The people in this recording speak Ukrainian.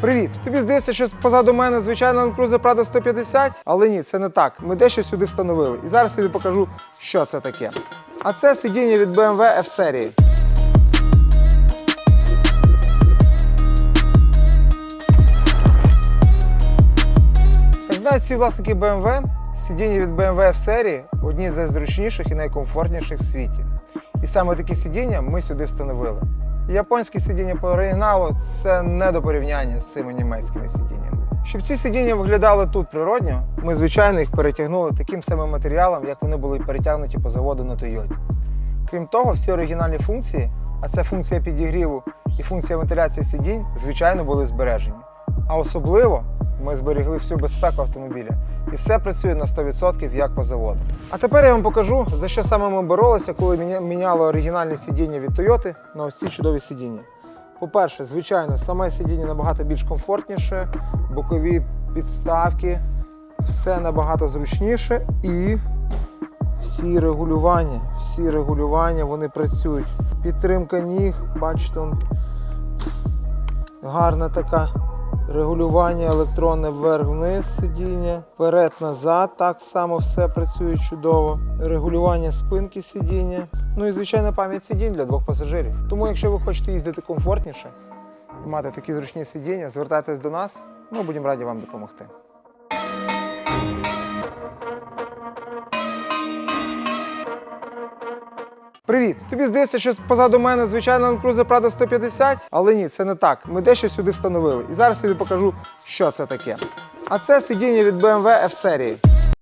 Привіт! Тобі здається, що позаду мене звичайна Land Cruiser Prado 150? Але ні, це не так. Ми дещо сюди встановили. І зараз я тобі покажу, що це таке. А це сидіння від BMW F серії. Як знають всі власники BMW, сидіння від BMW F серії одні з найзручніших і найкомфортніших в світі. І саме такі сидіння ми сюди встановили. Японські сидіння по оригіналу це не до порівняння з цими німецькими сидіннями. Щоб ці сидіння виглядали тут природньо, ми звичайно їх перетягнули таким самим матеріалом, як вони були перетягнуті по заводу на Тойоті. Крім того, всі оригінальні функції, а це функція підігріву і функція вентиляції сидінь, звичайно, були збережені. А особливо ми зберегли всю безпеку автомобіля. І все працює на 100% як по заводу. А тепер я вам покажу, за що саме ми боролися, коли міня- міняли оригінальні сидіння від Toyota на ось ці чудові сидіння. По-перше, звичайно, саме сидіння набагато більш комфортніше, бокові підставки, все набагато зручніше і всі регулювання, всі регулювання вони працюють. Підтримка ніг, бачите, гарна така регулювання електронне вверх-вниз сидіння, вперед-назад, так само все працює чудово. Регулювання спинки сидіння. Ну і звичайна пам'ять сидінь для двох пасажирів. Тому, якщо ви хочете їздити комфортніше мати такі зручні сидіння, звертайтесь до нас, ми будемо раді вам допомогти. Привіт! Тобі здається, що позаду мене звичайна Land Cruiser Prado 150? Але ні, це не так. Ми дещо сюди встановили. І зараз я тобі покажу, що це таке. А це сидіння від BMW F серії.